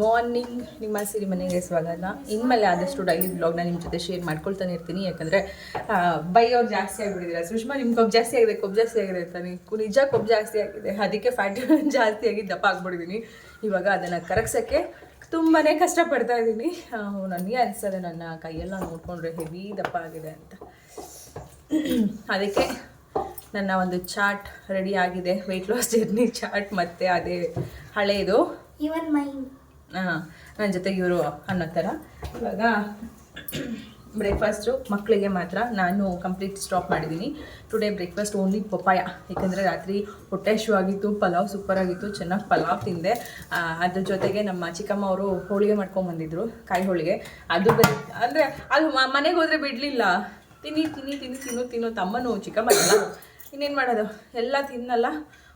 Morning ನಿಮ್ಮ ಸಿರಿ ಮನೆಗೆ ಸ್ವಾಗತ. ಇನ್ಮೇಲೆ ಆದಷ್ಟು ಡೈಲಿ ಬ್ಲಾಗ್ನ ನಿಮ್ಮ ಜೊತೆ ಶೇರ್ ಮಾಡ್ಕೊಳ್ತಾನೆ ಇರ್ತೀನಿ. ಯಾಕಂದರೆ ಬೈಯೋರು ಜಾಸ್ತಿ ಆಗಿಬಿಟ್ಟಿದ್ದೀರಾ. ಸುಷ್ಮಾ ನಿಮ್ಮ ಕೊಬ್ಬು ಜಾಸ್ತಿ ಆಗಿದೆ, ಕೊಬ್ಬು ಜಾಸ್ತಿ ಆಗಿದೆ ನೀವು ನಿಜ ಕೊಬ್ಬು ಜಾಸ್ತಿ ಆಗಿದೆ. ಅದಕ್ಕೆ ಫ್ಯಾಟ್ ಜಾಸ್ತಿ ಆಗಿ ದಪ್ಪ ಆಗ್ಬಿಟ್ಟಿದ್ದೀನಿ. ಇವಾಗ ಅದನ್ನು ಕರಗ್ಸೋಕ್ಕೆ ತುಂಬಾ ಕಷ್ಟಪಡ್ತಾ ಇದ್ದೀನಿ. ನನಗೆ ಅನಿಸ್ತದೆ ನನ್ನ ಕೈಯೆಲ್ಲ ನೋಡಿಕೊಂಡ್ರೆ ಹೆವಿ ದಪ್ಪ ಆಗಿದೆ ಅಂತ. ಅದಕ್ಕೆ ನನ್ನ ಒಂದು ಚಾಟ್ ರೆಡಿ ಆಗಿದೆ. ವೆಯ್ಟ್ ಲಾಸ್ ಜರ್ನಿ ಚಾಟ್ ಮತ್ತು ಅದೇ ಹಳೆಯದು ಇವನ್ ಮೈನ್ ನನ್ನ ಜೊತೆಗೆ ಇವರು ಅನ್ನೋ ಥರ ಇವಾಗ ಬ್ರೇಕ್ಫಾಸ್ಟು ಮಕ್ಕಳಿಗೆ ಮಾತ್ರ ನಾನು ಕಂಪ್ಲೀಟ್ ಸ್ಟಾಪ್ ಮಾಡಿದ್ದೀನಿ. Today breakfast only papaya. ಏಕೆಂದರೆ ರಾತ್ರಿ ಹೊಟ್ಟೆ ಶೂ ಆಗಿತ್ತು, ಪಲಾವ್ ಸೂಪರ್ ಆಗಿತ್ತು, ಚೆನ್ನಾಗಿ ಪಲಾವ್ ತಿಂದೆ. ಅದ್ರ ಜೊತೆಗೆ ನಮ್ಮ ಚಿಕ್ಕಮ್ಮ ಅವರು ಹೋಳಿಗೆ ಮಾಡ್ಕೊಂಬಂದಿದ್ರು ಕಾಯಿ ಹೋಳಿಗೆ. ಅದು ಬೇರೆ, ಅಂದರೆ ಅದು ಮನೆಗೆ ಹೋದರೆ ಬಿಡಲಿಲ್ಲ. ತಿನ್ನಿ ತಿನ್ನಿ ತಿನ್ನಿ, ತಿನ್ನು ತಿನ್ನು, ತಮ್ಮನು, ಚಿಕ್ಕಮ್ಮ ಇನ್ನೇನು ಮಾಡೋದು? ಎಲ್ಲ ತಿನ್ನಲ್ಲ.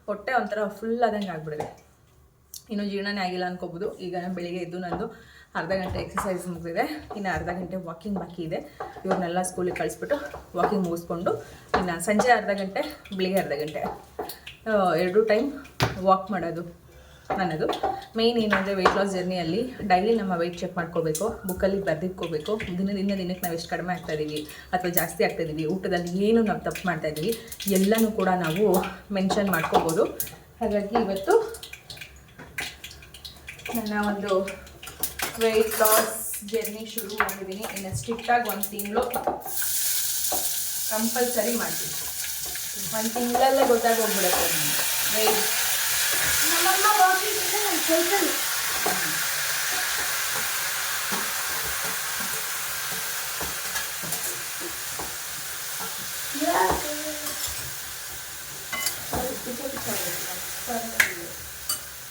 ಹೊಟ್ಟೆ ಒಂಥರ ಫುಲ್ ಆದಂಗೆ ಆಗ್ಬಿಡಿದೆ ಇನ್ನು ಜೀರ್ಣನೇ ಆಗಿಲ್ಲ ಅನ್ಕೋಬೋದು. ಈಗ ನಾನು ಬೆಳಿಗ್ಗೆ ಎದ್ದು ನಂದು ಅರ್ಧ ಗಂಟೆ ಎಕ್ಸಸೈಸ್ ಮುಗಿದಿದೆ. ಇನ್ನು ಅರ್ಧ ಗಂಟೆ ವಾಕಿಂಗ್ ಬಾಕಿ ಇದೆ. ಇವ್ರನ್ನೆಲ್ಲ ಸ್ಕೂಲಿಗೆ ಕಳಿಸ್ಬಿಟ್ಟು ವಾಕಿಂಗ್ ಮುಗಿಸ್ಕೊಂಡು ಇನ್ನು ಸಂಜೆ ಅರ್ಧ ಗಂಟೆ, ಬೆಳಿಗ್ಗೆ ಅರ್ಧ ಗಂಟೆ ಎರಡೂ ಟೈಮ್ ವಾಕ್ ಮಾಡೋದು ನನ್ನದು. ಮೇಯ್ನ್ ಏನಂದರೆ ವೆಯ್ಟ್ ಲಾಸ್ ಜರ್ನಿಯಲ್ಲಿ ಡೈಲಿ ನಮ್ಮ ವೆಯ್ಟ್ ಚೆಕ್ ಮಾಡ್ಕೋಬೇಕು ಬುಕ್ಕಲ್ಲಿ ಬರೆದಿಟ್ಕೋಬೇಕು ದಿನದಿಂದ ದಿನಕ್ಕೆ ನಾವು ಎಷ್ಟು ಕಡಿಮೆ ಆಗ್ತಾ ಇದ್ದೀವಿ ಅಥವಾ ಜಾಸ್ತಿ ಆಗ್ತಾ ಇದ್ದೀವಿ ಊಟದಲ್ಲಿ ಏನು ನಾವು ತಪ್ಪು ಮಾಡ್ತಾ ಇದ್ದೀವಿ ಎಲ್ಲನೂ ಕೂಡ ನಾವು ಮೆನ್ಷನ್ ಮಾಡ್ಕೋಬೋದು. ಹಾಗಾಗಿ ಇವತ್ತು ನನ್ನ ಒಂದು ವೆಯ್ಟ್ ಲಾಸ್ ಜರ್ನಿ ಶುರು ಮಾಡಿದ್ದೀನಿ. ಇನ್ನು ಸ್ಟ್ರಿಕ್ಟಾಗಿ ಒಂದು ತಿಂಗಳು ಕಂಪಲ್ಸರಿ ಮಾಡ್ತೀನಿ. ಒಂದು ತಿಂಗಳಲ್ಲೇ ಗೊತ್ತಾಗೋಗ್ಬಿಡುತ್ತೆ ವೆಯ್ಟ್ ನಮ್ಮಮ್ಮ ವಾಕಿಂಗ್ ನಾನು ಸೈಕಲ್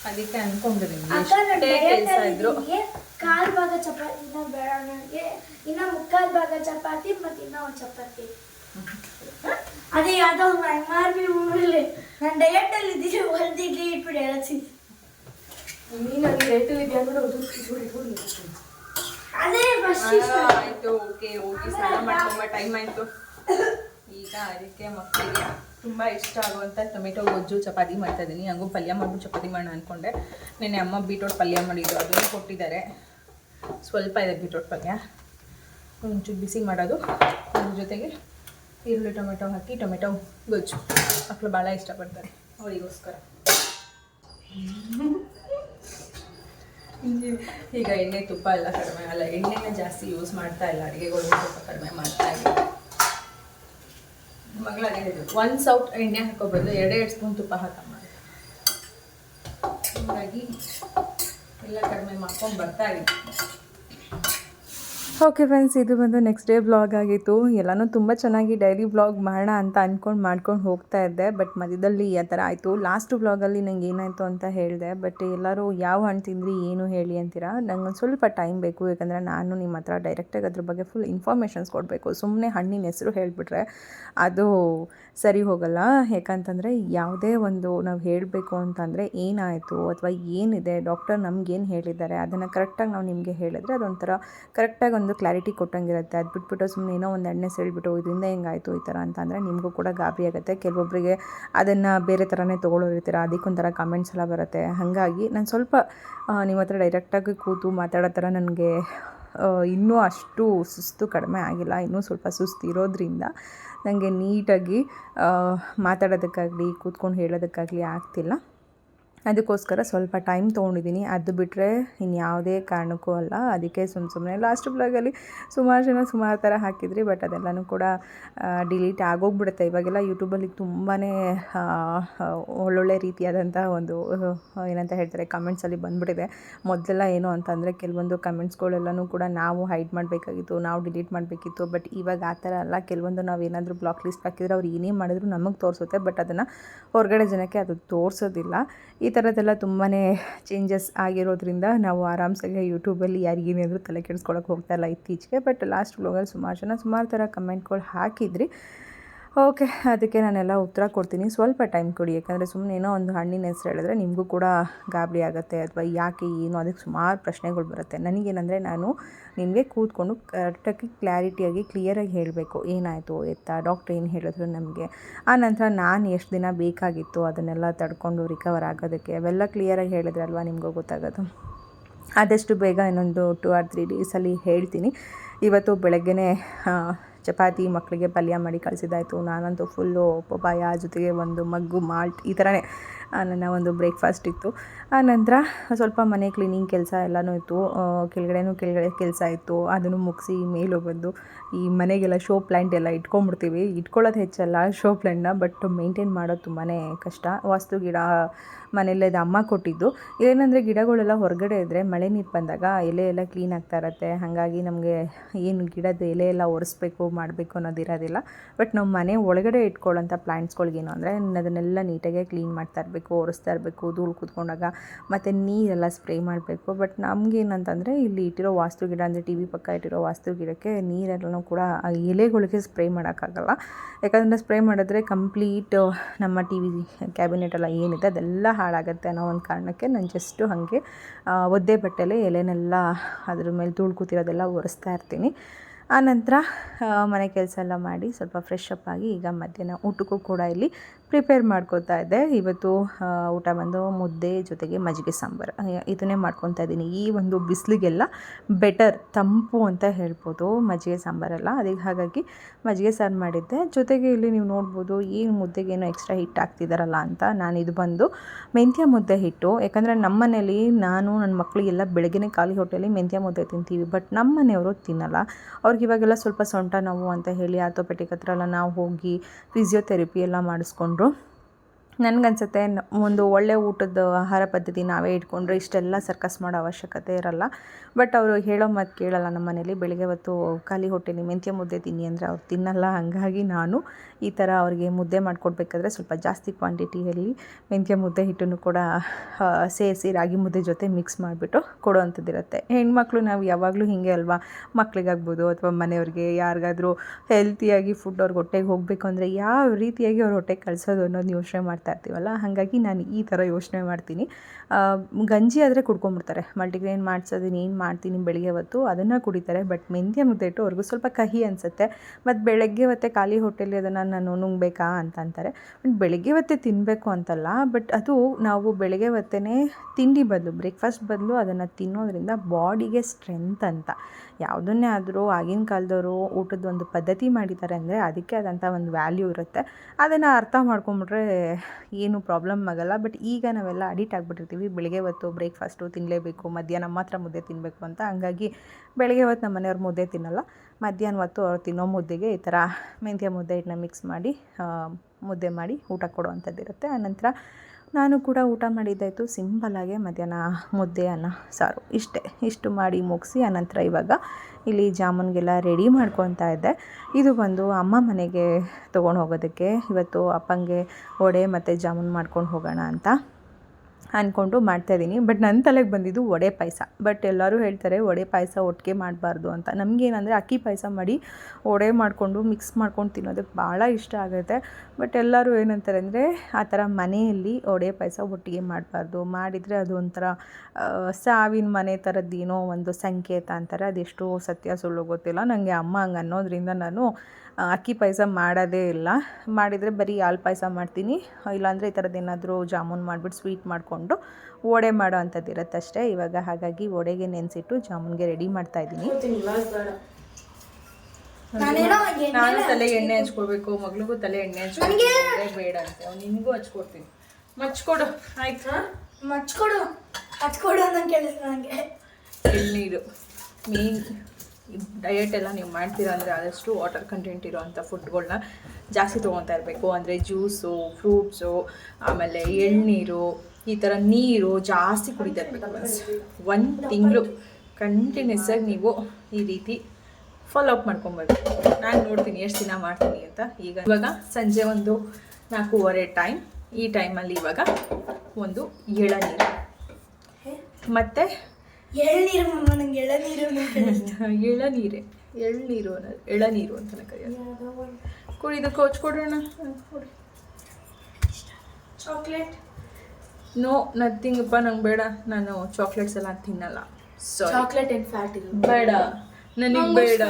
ಅದಕ್ಕೆ ಅನ್ಕೊಂಡಿದ್ದೀನಿ ಅಕ್ಕ ನಾನು ಎಷ್ಟೇ ಕೆಲಸ ಇದ್ರು. ಕಾಲ್ ಭಾಗ ಚಪಾತಿನ ಬೇಡ ನನಗೆ. ಇನ್ನ ಮುಕ್ಕಾಲ್ ಭಾಗ ಚಪಾತಿ ಮತ್ತೆ ಇನ್ನ ಒಂದು ಚಪಾತಿ. ಅದೇ ಯಾವ್ದೋ ಒಂದು ಎಂ ಆರ್ ಪಿ ನಾನು ಡಯಟ್ ಅಲ್ಲಿ ಇದ್ದೀನಿ ಹೊಲ್ದಿಗ್ಲಿ ಇಟ್ಬಿಡಿ ಹೇಳ್ತೀನಿ ನೀನು ರೇಟಲ್ಲಿ ಅದೇ ಫಸ್ಟ್ ಆಯ್ತು ಓಕೆ ಹೋಗಿ ಸ್ನಾನ ಮಾಡ್ಕೊಂಬ ಟೈಮ್ ಆಯ್ತು. ಈಗ ಅದಕ್ಕೆ ಮಕ್ಕಳಿಗೆ ತುಂಬ ಇಷ್ಟ ಆಗುವಂಥ ಟೊಮೆಟೊ, ಗೊಜ್ಜು, ಚಪಾತಿ ಮಾಡ್ತಾ ಇದ್ದೀನಿ. ಹಂಗೂ ಪಲ್ಯ ಮಾಡ್ಬಿಟ್ಟು ಚಪಾತಿ ಮಾಡೋಣ ಅಂದ್ಕೊಂಡೆ ನೆನ್ನೆ ಅಮ್ಮ ಬೀಟ್ರೋಟ್ ಪಲ್ಯ ಮಾಡಿದ್ದು, ಅದನ್ನು ಕೊಟ್ಟಿದ್ದಾರೆ. ಸ್ವಲ್ಪ ಇದೆ ಬೀಟ್ರೋಟ್ ಪಲ್ಯ. ಒಂಚೂರು ಬಿಸಿ ಮಾಡೋದು. ಅದ್ರ ಜೊತೆಗೆ ಈರುಳ್ಳಿ, ಟೊಮೆಟೊ ಹಾಕಿ, ಟೊಮೆಟೊ, ಗೊಜ್ಜು. ಮಕ್ಕಳು ಭಾಳ ಇಷ್ಟಪಡ್ತಾರೆ ಅವರಿಗೋಸ್ಕರ. ಈಗ ಎಣ್ಣೆ ತುಪ್ಪ ಎಲ್ಲ ಕಡಿಮೆ ಅಲ್ಲ. ಎಣ್ಣೆನ ಜಾಸ್ತಿ ಯೂಸ್ ಮಾಡ್ತಾ ಇಲ್ಲ. ಅಡುಗೆಗಳು ಸ್ವಲ್ಪ ಕಡಿಮೆ ಮಾಡ್ತಾ ಇಲ್ಲ ಒಂದು ಸೌಟ್ ಎಣ್ಣೆ ಹಾಕೋ ಬದಲು ಎರಡು ಸ್ಪೂನ್ ತುಪ್ಪ ಮಾಡಿ ಹಾಗಾಗಿ ಎಲ್ಲ ಕಡಿಮೆ ಮಾಡ್ಕೊಂಡು ಬರ್ತಾ ಇದ್ದೀನಿ ಓಕೆ ಫ್ರೆಂಡ್ಸ್ ಇದು ಬಂದು ನೆಕ್ಸ್ಟ್ ಡೇ ಬ್ಲಾಗ್ ಆಗಿತ್ತು. ಎಲ್ಲನೂ ತುಂಬ ಚೆನ್ನಾಗಿ ಡೈಲಿ ಬ್ಲಾಗ್ ಮಾಡೋಣ ಅಂತ ಅಂದ್ಕೊಂಡು ಮಾಡ್ಕೊಂಡು ಹೋಗ್ತಾ ಇದ್ದೆ. ಬಟ್ ಮಧ್ಯದಲ್ಲಿ ಆ ಥರ ಆಯಿತು. ಲಾಸ್ಟ್ ಬ್ಲಾಗಲ್ಲಿ ನಂಗೆ ಏನಾಯಿತು ಅಂತ ಹೇಳಿದೆ. ಬಟ್ ಎಲ್ಲರೂ ಯಾವ ಹಣ್ಣು ತಿಂದ್ರಿ? ಏನು ಹೇಳಿ? ಅಂತೀರಾ? ನಂಗೆ ಒಂದು ಸ್ವಲ್ಪ ಟೈಮ್ ಬೇಕು. ಯಾಕಂದರೆ ನಾನು ನಿಮ್ಮ ಹತ್ರ ಡೈರೆಕ್ಟಾಗಿ ಅದ್ರ ಬಗ್ಗೆ ಫುಲ್ ಇನ್ಫಾರ್ಮೇಷನ್ಸ್ ಕೊಡಬೇಕು. ಸುಮ್ಮನೆ ಹಣ್ಣಿನ ಹೆಸರು ಹೇಳಿಬಿಟ್ರೆ ಅದು ಸರಿ ಹೋಗಲ್ಲ. ಯಾಕಂತಂದರೆ ಯಾವುದೇ ಒಂದು ನಾವು ಹೇಳಬೇಕು ಅಂತಂದರೆ ಏನಾಯಿತು ಅಥವಾ ಏನಿದೆ? ಡಾಕ್ಟರ್ ನಮ್ಗೇನು ಹೇಳಿದ್ದಾರೆ? ಅದನ್ನು ಕರೆಕ್ಟಾಗಿ ನಾವು ನಿಮಗೆ ಹೇಳಿದ್ರೆ ಅದೊಂಥರ ಕರೆಕ್ಟಾಗಿ ಒಂದು ಕ್ಲಾರಿಟಿ ಕೊಟ್ಟಂಗಿರುತ್ತೆ. ಅದು ಬಿಟ್ಬಿಟ್ಟು ಸುಮ್ಮನೆ ಏನೋ ಒಂದು ಎಣ್ಣೆ ಹೇಳ್ಬಿಟ್ಟು ಇದರಿಂದ ಹೆಂಗಾಯಿತು ಈ ಥರ ಅಂತ ಅಂದರೆ ನಿಮಗೂ ಕೂಡ ಗಾಬರಿ ಆಗುತ್ತೆ. ಕೆಲವೊಬ್ಬರಿಗೆ ಅದನ್ನು ಬೇರೆ ಥರನೇ ತೊಗೊಳೋರಿರ್ತೀರ ಅದಕ್ಕೊಂಥರ ಕಮೆಂಟ್ಸ್ ಎಲ್ಲ ಬರುತ್ತೆ. ಹಾಗಾಗಿ ನಾನು ಸ್ವಲ್ಪ ನಿಮ್ಮ ಹತ್ರ ಡೈರೆಕ್ಟಾಗಿ ಕೂತು ಮಾತಾಡೋ ಥರ ನನಗೆ ಇನ್ನೂ ಅಷ್ಟು ಸುಸ್ತು ಕಡಿಮೆ ಆಗಿಲ್ಲ. ಇನ್ನೂ ಸ್ವಲ್ಪ ಸುಸ್ತು ಇರೋದ್ರಿಂದ ನನಗೆ ನೀಟಾಗಿ ಮಾತಾಡೋದಕ್ಕಾಗಲಿ, ಕೂತ್ಕೊಂಡು ಹೇಳೋದಕ್ಕಾಗಲಿ ಆಗ್ತಿಲ್ಲ. ಅದಕ್ಕೋಸ್ಕರ ಸ್ವಲ್ಪ ಟೈಮ್ ತೊಗೊಂಡಿದ್ದೀನಿ. ಅದು ಬಿಟ್ಟರೆ ಇನ್ಯಾವುದೇ ಕಾರಣಕ್ಕೂ ಅಲ್ಲ. ಅದಕ್ಕೆ ಸುಮ್ಮ ಸುಮ್ಮನೆ ಲಾಸ್ಟ್ ಬ್ಲಾಗಲ್ಲಿ ಸುಮಾರು ಜನ ಸುಮಾರು ಥರ ಹಾಕಿದ್ರಿ ಬಟ್ ಅದೆಲ್ಲನೂ ಕೂಡ ಡಿಲೀಟ್ ಆಗೋಗ್ಬಿಡುತ್ತೆ. ಇವಾಗೆಲ್ಲ ಯೂಟ್ಯೂಬಲ್ಲಿ ತುಂಬಾ ಒಳ್ಳೊಳ್ಳೆ ರೀತಿಯಾದಂಥ ಒಂದು ಏನಂತ ಹೇಳ್ತಾರೆ ಕಮೆಂಟ್ಸಲ್ಲಿ ಬಂದುಬಿಟ್ಟಿದೆ. ಮೊದಲೆಲ್ಲ ಏನು ಅಂತಂದರೆ, ಕೆಲವೊಂದು ಕಮೆಂಟ್ಸ್ಗಳೆಲ್ಲನೂ ಕೂಡ ನಾವು ಹೈಡ್ ಮಾಡಬೇಕಾಗಿತ್ತು, ನಾವು ಡಿಲೀಟ್ ಮಾಡಬೇಕಿತ್ತು ಬಟ್ ಇವಾಗ ಆ ಥರ ಅಲ್ಲ. ಕೆಲವೊಂದು ನಾವು ಏನಾದರೂ ಬ್ಲಾಕ್ ಲಿಸ್ಟ್ ಹಾಕಿದರೆ ಅವ್ರು ಏನೇ ಮಾಡಿದ್ರು ನಮಗೆ ತೋರಿಸುತ್ತೆ ಬಟ್ ಅದನ್ನು ಹೊರಗಡೆ ಜನಕ್ಕೆ ಅದು ತೋರಿಸೋದಿಲ್ಲ. ಈ ಥರದ್ದೆಲ್ಲ ತುಂಬಾ ಚೇಂಜಸ್ ಆಗಿರೋದ್ರಿಂದ ನಾವು ಆರಾಮ್ಸಾಗೆ ಯೂಟ್ಯೂಬಲ್ಲಿ ಯಾರಿಗೇನಾದರೂ ತಲೆ ಕೆಡಿಸ್ಕೊಳಕ್ಕೆ ಹೋಗ್ತಾಯಿಲ್ಲ ಇತ್ತೀಚೆಗೆ ಬಟ್ ಲಾಸ್ಟ್ ಬ್ಲಾಗಲ್ಲಿ ಸುಮಾರು ಜನ ಸುಮಾರು ಥರ ಕಮೆಂಟ್ಗಳು ಹಾಕಿದ್ರಿ. ಓಕೆ, ಅದಕ್ಕೆ ನಾನೆಲ್ಲ ಉತ್ತರ ಕೊಡ್ತೀನಿ. ಸ್ವಲ್ಪ ಟೈಮ್ ಕೊಡಿ, ಯಾಕಂದರೆ ಸುಮ್ಮನೆ ಏನೋ ಒಂದು ಹಣ್ಣಿನ ಹೆಸರು ಹೇಳಿದ್ರೆ ನಿಮಗೂ ಕೂಡ ಗಾಬರಿ ಆಗುತ್ತೆ ಅಥವಾ ಯಾಕೆ ಏನು ಅದಕ್ಕೆ ಸುಮಾರು ಪ್ರಶ್ನೆಗಳು ಬರುತ್ತೆ. ನನಗೇನಂದರೆ ನಾನು ನಿಮಗೆ ಕೂತ್ಕೊಂಡು ಕರೆಕ್ಟಾಗಿ ಕ್ಲಾರಿಟಿಯಾಗಿ ಕ್ಲಿಯರಾಗಿ ಹೇಳಬೇಕು. ಏನಾಯಿತು, ಎತ್ತ ಡಾಕ್ಟ್ರ್ ಏನು ಹೇಳಿದ್ರು ನಮಗೆ. ಆ ನಂತರ ನಾನು ಎಷ್ಟು ದಿನ ಬೇಕಾಗಿತ್ತು ಅದನ್ನೆಲ್ಲ ತಡ್ಕೊಂಡು ರಿಕವರ್ ಆಗೋದಕ್ಕೆ. ಅವೆಲ್ಲ ಕ್ಲಿಯರಾಗಿ ಹೇಳಿದ್ರೆ ಅಲ್ವಾ ನಿಮಗೂ ಗೊತ್ತಾಗೋದು? ಆದಷ್ಟು ಬೇಗ ಇನ್ನೊಂದು ಟು ಆರ್ ತ್ರೀ ಡೇಸಲ್ಲಿ ಹೇಳ್ತೀನಿ. ಇವತ್ತು ಬೆಳಗ್ಗೆನೇ ಚಪಾತಿ ಮಕ್ಕಳಿಗೆ ಪಲ್ಯ ಮಾಡಿ ಕಳಿಸಿದ್ದಾಯಿತು. ನಾನಂತೂ ಫುಲ್ಲು ಪಪಾಯ ಜೊತೆಗೆ ಒಂದು ಮಗ್ಗು ಮಾಲ್ಟ್ ಈ ಥರನೇ ನನ್ನ ಒಂದು ಬ್ರೇಕ್ಫಾಸ್ಟ್ ಇತ್ತು. ಆ, ನಂತರ ಸ್ವಲ್ಪ ಮನೆ ಕ್ಲೀನಿಂಗ್ ಕೆಲಸ ಎಲ್ಲನೂ ಇತ್ತು. ಕೆಳಗಡೆನೂ ಕೆಳಗಡೆ ಕೆಲಸ ಇತ್ತು. ಅದನ್ನು ಮುಗಿಸಿ ಮೇಲೂ ಬಂದು ಈ ಮನೆಗೆಲ್ಲ ಶೋ ಪ್ಲ್ಯಾಂಟ್ ಎಲ್ಲ ಇಟ್ಕೊಂಡ್ಬಿಡ್ತೀವಿ. ಇಟ್ಕೊಳ್ಳೋದು ಹೆಚ್ಚಲ್ಲ ಶೋ ಪ್ಲ್ಯಾಂಟ್ನ ಬಟ್ ಮೇಂಟೈನ್ ಮಾಡೋದು ತುಂಬಾ ಕಷ್ಟ. ವಾಸ್ತು ಗಿಡ ಮನೆಯಲ್ಲೇ ಅಮ್ಮ ಕೊಟ್ಟಿದ್ದು. ಏನಂದರೆ ಗಿಡಗಳೆಲ್ಲ ಹೊರಗಡೆ ಇದ್ದರೆ ಮಳೆ ನೀರು ಬಂದಾಗ ಎಲೆ ಎಲ್ಲ ಕ್ಲೀನ್ ಆಗ್ತಾ ಇರತ್ತೆ. ಹಾಗಾಗಿ ನಮಗೆ ಏನು ಗಿಡದ ಎಲೆ ಎಲ್ಲ ಒರೆಸ್ಬೇಕು, ಮಾಡಬೇಕು ಅನ್ನೋದಿರೋದಿಲ್ಲ ಬಟ್ ನಮ್ಮ ಮನೆ ಒಳಗಡೆ ಇಟ್ಕೊಳ್ಳೋಂಥ ಪ್ಲ್ಯಾಂಟ್ಸ್ಗಳಿಗೇನು ಅಂದರೆ ಅದನ್ನೆಲ್ಲ ನೀಟಾಗೆ ಕ್ಲೀನ್ ಮಾಡ್ತಾ ಒರೆಸ್ತಾ ಇರಬೇಕು, ಧೂಳು ಕೂತ್ಕೊಂಡಾಗ ಮತ್ತು ನೀರೆಲ್ಲ ಸ್ಪ್ರೇ ಮಾಡಬೇಕು. ಬಟ್ ನಮಗೇನಂತಂದರೆ ಇಲ್ಲಿ ಇಟ್ಟಿರೋ ವಾಸ್ತು ಗಿಡ ಅಂದರೆ ಟಿ ವಿ ಪಕ್ಕ ಇಟ್ಟಿರೋ ವಾಸ್ತು ಗಿಡಕ್ಕೆ ನೀರೆಲ್ಲನೂ ಕೂಡ ಎಲೆಗಳಿಗೆ ಸ್ಪ್ರೇ ಮಾಡೋಕ್ಕಾಗಲ್ಲ. ಯಾಕಂದರೆ ಸ್ಪ್ರೇ ಮಾಡಿದ್ರೆ ಕಂಪ್ಲೀಟ್ ನಮ್ಮ ಟಿ ವಿ ಕ್ಯಾಬಿನೆಟ್ ಎಲ್ಲ ಏನಿದೆ ಅದೆಲ್ಲ ಹಾಳಾಗುತ್ತೆ ಅನ್ನೋ ಒಂದು ಕಾರಣಕ್ಕೆ ನಾನು ಜಸ್ಟು ಹಾಗೆ ಒದ್ದೆ ಬಟ್ಟೆಲೆ ಎಲೆನೆಲ್ಲ ಅದ್ರ ಮೇಲೆ ಧೂಳು ಕೂತಿರೋದೆಲ್ಲ ಒರೆಸ್ತಾ ಇರ್ತೀನಿ. ಆನಂತರ ಮನೆ ಕೆಲಸ ಎಲ್ಲ ಮಾಡಿ ಸ್ವಲ್ಪ ಫ್ರೆಶ್ ಅಪ್ ಆಗಿ ಈಗ ಮಧ್ಯಾಹ್ನ ಊಟಕ್ಕೂ ಕೂಡ ಇಲ್ಲಿ ಪ್ರಿಪೇರ್ ಮಾಡ್ಕೋತಾ ಇದ್ದೆ. ಇವತ್ತು ಊಟ ಬಂದು ಮುದ್ದೆ ಜೊತೆಗೆ ಮಜ್ಜಿಗೆ ಸಾಂಬಾರು. ಇದನ್ನೇ ಮಾಡ್ಕೊತಾ ಇದ್ದೀನಿ. ಈ ಒಂದು ಬಿಸಿಲಿಗೆಲ್ಲ ಬೆಟರ್ ತಂಪು ಅಂತ ಹೇಳ್ಬೋದು ಮಜ್ಜಿಗೆ ಸಾಂಬಾರೆಲ್ಲ. ಅದಕ್ಕೆ ಹಾಗಾಗಿ ಮಜ್ಜಿಗೆ ಸಾರು ಮಾಡಿದ್ದೆ. ಜೊತೆಗೆ ಇಲ್ಲಿ ನೀವು ನೋಡ್ಬೋದು ಈ ಮುದ್ದೆಗೆ ಎಕ್ಸ್ಟ್ರಾ ಹಿಟ್ಟು ಹಾಕ್ತಿದ್ದಾರಲ್ಲ ಅಂತ ನಾನು ಇದು ಬಂದು ಮೆಂತ್ಯ ಮುದ್ದೆ ಹಿಟ್ಟು. ಯಾಕಂದರೆ ನಮ್ಮ ಮನೇಲಿ ನಾನು ನನ್ನ ಮಕ್ಕಳಿಗೆಲ್ಲ ಬೆಳಗ್ಗೆನೇ ಖಾಲಿ ಹೊಟ್ಟೆಲಿ ಮೆಂತ್ಯ ಮುದ್ದೆ ತಿಂತೀವಿ. ಬಟ್ ನಮ್ಮ ಮನೆಯವರು ತಿನ್ನಲ್ಲ. ಅವ್ರಿಗೆ ಇವಾಗೆಲ್ಲ ಸ್ವಲ್ಪ ಸೊಂಟ ನೋವು ಅಂತ ಹೇಳಿ ಆರ್ಥೋಪೆಟಿಕ್ ಹತ್ರ ಎಲ್ಲ ನಾವು ಹೋಗಿ ಫಿಸಿಯೋಥೆರಪಿ ಎಲ್ಲ ಮಾಡಿಸ್ಕೊಂಡ್ರು ನನಗನ್ಸುತ್ತೆ ಒಂದು ಒಳ್ಳೆ ಊಟದ ಆಹಾರ ಪದ್ಧತಿ ನಾವೇ ಇಟ್ಕೊಂಡ್ರೆ ಇಷ್ಟೆಲ್ಲ ಸರ್ಕಸ್ ಮಾಡೋ ಅವಶ್ಯಕತೆ ಇರಲ್ಲ. ಬಟ್ ಅವರು ಹೇಳೋ ಮಾತು ಕೇಳಲ್ಲ ನಮ್ಮ ಮನೇಲಿ. ಬೆಳಿಗ್ಗೆ ಹೊತ್ತು ಖಾಲಿ ಹೊಟ್ಟೆಲಿ ಮೆಂತ್ಯ ಮುದ್ದೆ ತಿನ್ನಿ ಅಂದರೆ ಅವ್ರು ತಿನ್ನಲ್ಲ. ಹಾಗಾಗಿ ನಾನು ಈ ಥರ ಅವರಿಗೆ ಮುದ್ದೆ ಮಾಡಿಕೊಡ್ಬೇಕಾದ್ರೆ ಸ್ವಲ್ಪ ಜಾಸ್ತಿ ಕ್ವಾಂಟಿಟಿಯಲ್ಲಿ ಮೆಂತ್ಯ ಮುದ್ದೆ ಹಿಟ್ಟನ್ನು ಕೂಡ ಸೇರಿಸಿ ರಾಗಿ ಮುದ್ದೆ ಜೊತೆ ಮಿಕ್ಸ್ ಮಾಡಿಬಿಟ್ಟು ಕೊಡುವಂಥದ್ದಿರುತ್ತೆ. ಹೆಣ್ಮಕ್ಳು ನಾವು ಯಾವಾಗಲೂ ಹೀಗೆ ಅಲ್ವಾ? ಮಕ್ಕಳಿಗಾಗ್ಬೋದು ಅಥವಾ ಮನೆಯವ್ರಿಗೆ ಯಾರಿಗಾದರೂ ಹೆಲ್ತಿಯಾಗಿ ಫುಡ್ ಅವ್ರಿಗೆ ಹೊಟ್ಟೆಗೆ ಹೋಗಬೇಕು ಅಂದರೆ ಯಾವ ರೀತಿಯಾಗಿ ಅವ್ರ ಹೊಟ್ಟೆಗೆ ಕಳಿಸೋದು ಅನ್ನೋದು ಯೋಚನೆ ಮಾಡ್ತಾ ಇರ್ತೀವಲ್ಲ? ಹಾಗಾಗಿ ನಾನು ಈ ಥರ ಯೋಚನೆ ಮಾಡ್ತೀನಿ. ಗಂಜಿ ಆದರೆ ಕುಡ್ಕೊಂಬಿಡ್ತಾರೆ ಮಲ್ಟಿಗ್ರೇನ್ ಮಾಡಿಸೋದನ್ನ ಏನು ಮಾಡ್ತೀನಿ ಬೆಳಿಗ್ಗೆ ಹೊತ್ತು, ಅದನ್ನು ಕುಡಿತಾರೆ. ಬಟ್ ಮೆಂತ್ಯ ಮುದ್ದೆ ಇಟ್ಟು ಅವ್ರಿಗೂ ಸ್ವಲ್ಪ ಕಹಿ ಅನಿಸುತ್ತೆ. ಮತ್ತು ಬೆಳಗ್ಗೆ ಹೊತ್ತೆ ಖಾಲಿ ಹೊಟ್ಟೆಲಿ ಅದನ್ನು ನಾನು ನುಂಗಬೇಕಾ ಅಂತ ಅಂತಾರೆ. ಬಟ್ ಬೆಳಗ್ಗೆ ಹೊತ್ತೆ ತಿನ್ನಬೇಕು ಅಂತಲ್ಲ. ಬಟ್ ಅದು ನಾವು ಬೆಳಗ್ಗೆ ಹೊತ್ತೇ ತಿಂಡಿ ಬದಲು, ಬ್ರೇಕ್ಫಾಸ್ಟ್ ಬದಲು ಅದನ್ನು ತಿನ್ನೋದ್ರಿಂದ ಬಾಡಿಗೆ ಸ್ಟ್ರೆಂತ್ ಅಂತ. ಯಾವುದನ್ನೇ ಆದರೂ ಆಗಿನ ಕಾಲದವರು ಊಟದ ಒಂದು ಪದ್ಧತಿ ಮಾಡಿದ್ದಾರೆ ಅಂದರೆ ಅದಕ್ಕೆ ಆದಂಥ ಒಂದು ವ್ಯಾಲ್ಯೂ ಇರುತ್ತೆ. ಅದನ್ನು ಅರ್ಥ ಮಾಡ್ಕೊಂಬಿಟ್ರೆ ಏನು ಪ್ರಾಬ್ಲಮ್ ಆಗಲ್ಲ. ಬಟ್ ಈಗ ನಾವೆಲ್ಲ ಅಡಿಟ್ ಆಗಿಬಿಟ್ಟಿರ್ತೀವಿ. ಬೆಳಗ್ಗೆ ಹೊತ್ತು ಬ್ರೇಕ್ಫಾಸ್ಟು ತಿನ್ನಲೇಬೇಕು ಮಧ್ಯಾಹ್ನ ಮಾತ್ರ ಮುದ್ದೆ ತಿನ್ನಬೇಕು ಅಂತ. ಹಂಗಾಗಿ ಬೆಳಗ್ಗೆ ಹೊತ್ತು ನಮ್ಮ ಮನೆಯವ್ರು ಮುದ್ದೆ ತಿನ್ನಲ್ಲ. ಮಧ್ಯಾಹ್ನ ಹೊತ್ತು ಅವ್ರು ತಿನ್ನೋ ಮುದ್ದೆಗೆ ಈ ಥರ ಮೆಂತ್ಯ ಮುದ್ದೆ ಇಟ್ಟನ್ನ ಮಿಕ್ಸ್ ಮಾಡಿ ಮುದ್ದೆ ಮಾಡಿ ಊಟ ಕೊಡುವಂಥದ್ದು ಇರುತ್ತೆ ಆನಂತರ ನಾನು ಕೂಡ ಊಟ ಮಾಡಿದ್ದಾಯಿತು. ಸಿಂಪಲ್ಲಾಗೆ ಮಧ್ಯಾಹ್ನ ಮುದ್ದೆ, ಅನ್ನ, ಸಾರು ಇಷ್ಟೇ. ಇಷ್ಟು ಮಾಡಿ ಮುಗಿಸಿ ಆನಂತರ ಇವಾಗ ಇಲ್ಲಿ ಜಾಮೂನ್ಗೆಲ್ಲ ರೆಡಿ ಮಾಡ್ಕೊತಾ ಇದ್ದೆ. ಇದು ಬಂದು ಅಮ್ಮ ಮನೆಗೆ ತೊಗೊಂಡು ಹೋಗೋದಕ್ಕೆ ಇವತ್ತು ಅಪ್ಪಂಗೆ ವಡೆ ಮತ್ತು ಜಾಮೂನ್ ಮಾಡ್ಕೊಂಡು ಹೋಗೋಣ ಅಂತ. ಅಂದ್ಕೊಂಡು ಮಾಡ್ತಾಯಿದ್ದೀನಿ ಬಟ್ ನನ್ನ ತಲೆಗೆ ಬಂದಿದ್ದು ವಡೆ ಪಾಯಸ. ಬಟ್ ಎಲ್ಲರೂ ಹೇಳ್ತಾರೆ, ವಡೆ ಪಾಯಸ ಒಟ್ಟಿಗೆ ಮಾಡಬಾರ್ದು ಅಂತ. ನಮಗೇನಂದರೆ ಅಕ್ಕಿ ಪಾಯಸ ಮಾಡಿ ವಡೆ ಮಾಡಿಕೊಂಡು ಮಿಕ್ಸ್ ಮಾಡ್ಕೊಂಡು ತಿನ್ನೋದಕ್ಕೆ ಭಾಳ ಇಷ್ಟ ಆಗುತ್ತೆ. ಬಟ್ ಎಲ್ಲರೂ ಏನಂತಾರೆ ಅಂದರೆ, ಆ ಥರ ಮನೆಯಲ್ಲಿ ವಡೆ ಪಾಯಸ ಒಟ್ಟಿಗೆ ಮಾಡಬಾರ್ದು. ಮಾಡಿದರೆ ಅದು ಒಂಥರ ಸಾವಿನ ಮನೆ ಥರದ್ದೇನೋ ಒಂದು ಸಂಕೇತ ಅಂತಾರೆ. ಅದೆಷ್ಟು ಸತ್ಯ ಸುಳ್ಳು ಗೊತ್ತಿಲ್ಲ. ನನಗೆ ಅಮ್ಮ ಹಂಗೆ ಅನ್ನೋದ್ರಿಂದ ನಾನು ಅಕ್ಕಿ ಪಾಯಸ ಮಾಡೋದೇ ಇಲ್ಲ. ಮಾಡಿದರೆ ಬರೀ ಹಾಲು ಪಾಯಸ ಮಾಡ್ತೀನಿ. ಇಲ್ಲಾಂದರೆ ಈ ಥರದ್ದು ಏನಾದರೂ ಜಾಮೂನ್ ಮಾಡಿಬಿಟ್ಟು ಸ್ವೀಟ್ ಮಾಡಿಕೊಂಡು ವಡೆ ಮಾಡೋ ಅಂಥದ್ದು ಇರುತ್ತೆ ಅಷ್ಟೇ. ಇವಾಗ ಹಾಗಾಗಿ ವಡೆಗೆ ನೆನೆಸಿಟ್ಟು ಜಾಮೂನ್ಗೆ ರೆಡಿ ಮಾಡ್ತಾ ಇದ್ದೀನಿ. ನಾನು ತಲೆ ಎಣ್ಣೆ ಹಚ್ಕೊಳ್ಬೇಕು ಮಗಳಿಗೂ ತಲೆ ಎಣ್ಣೆ ಹಚ್ಕೊಳ್ಬೇಕು ಬೇಡ ಅಂತ. ಅವ್ನು ನಿನಗೂ ಹಚ್ಕೊಡ್ತೀನಿ. ಮಚ್ಕೊಡು. ಆಯ್ತಾ? ಮಚ್ಕೊಡು. ಹಚ್ಕೊಡು ಅಂತ ಕೇಳಿದ್ರು ನನಗೆ ಎಳ್ನೀರು. ಮೀನ್. ಡಯಟ್ ಎಲ್ಲ ನೀವು ಮಾಡ್ತೀರಾ ಅಂದರೆ ಆದಷ್ಟು ವಾಟರ್ ಕಂಟೆಂಟ್ ಇರೋವಂಥ ಫುಡ್ಗಳನ್ನ ಜಾಸ್ತಿ ತೊಗೊತಾ ಇರಬೇಕು. ಅಂದರೆ ಜ್ಯೂಸು ಫ್ರೂಟ್ಸು ಆಮೇಲೆ ಎಳ್ನೀರು, ಈ ಥರ ನೀರು ಜಾಸ್ತಿ ಕುಡಿತಾ ಇರಬೇಕು ಒಂದು ತಿಂಗಳು ಕಂಟಿನ್ಯೂಸ್ ಆಗಿ ನೀವು ಈ ರೀತಿ ಫಾಲೋ ಅಪ್ ಮಾಡ್ಕೊಬರ್ಬೇಕು. ನಾನು ನೋಡ್ತೀನಿ ಎಷ್ಟು ದಿನ ಮಾಡ್ತೀನಿ ಅಂತ. ಈಗ ಇವಾಗ ಸಂಜೆ ಒಂದು ನಾಲ್ಕೂವರೆ ಟೈಮ್ ಈ ಟೈಮಲ್ಲಿ ಇವಾಗ ಒಂದು ಎಳನೀರು ಮತ್ತು ಎಳ್ನೀರು ಮಮ್ಮ ನಂಗೆ ಎಳನೀರು. ಎಳನೀರೆ. ಎಳ್ನೀರು ಅನ್ನೋದು ಎಳನೀರು ಅಂತಾನೆ ಕರೆಯೋದು. ಯಾವ್ದೋ ಇದಕ್ಕೆ ಕೊಡೋಣ? ಕೊಡಿ. ಚಾಕ್ಲೇಟ್ ನೋ ನಥಿಂಗ್ ಅಪ್ಪ ನಂಗೆ ಬೇಡ. ನಾನು ಚಾಕ್ಲೇಟ್ಸ್ ಎಲ್ಲ ತಿನ್ನಲ್ಲ. ಸಾರಿ ಚಾಕ್ಲೇಟ್ ಇನ್ ಫ್ಯಾಟ್ ಇಲ್ಲ ಬೇಡ. ನನಗೆ ಬೇಡ.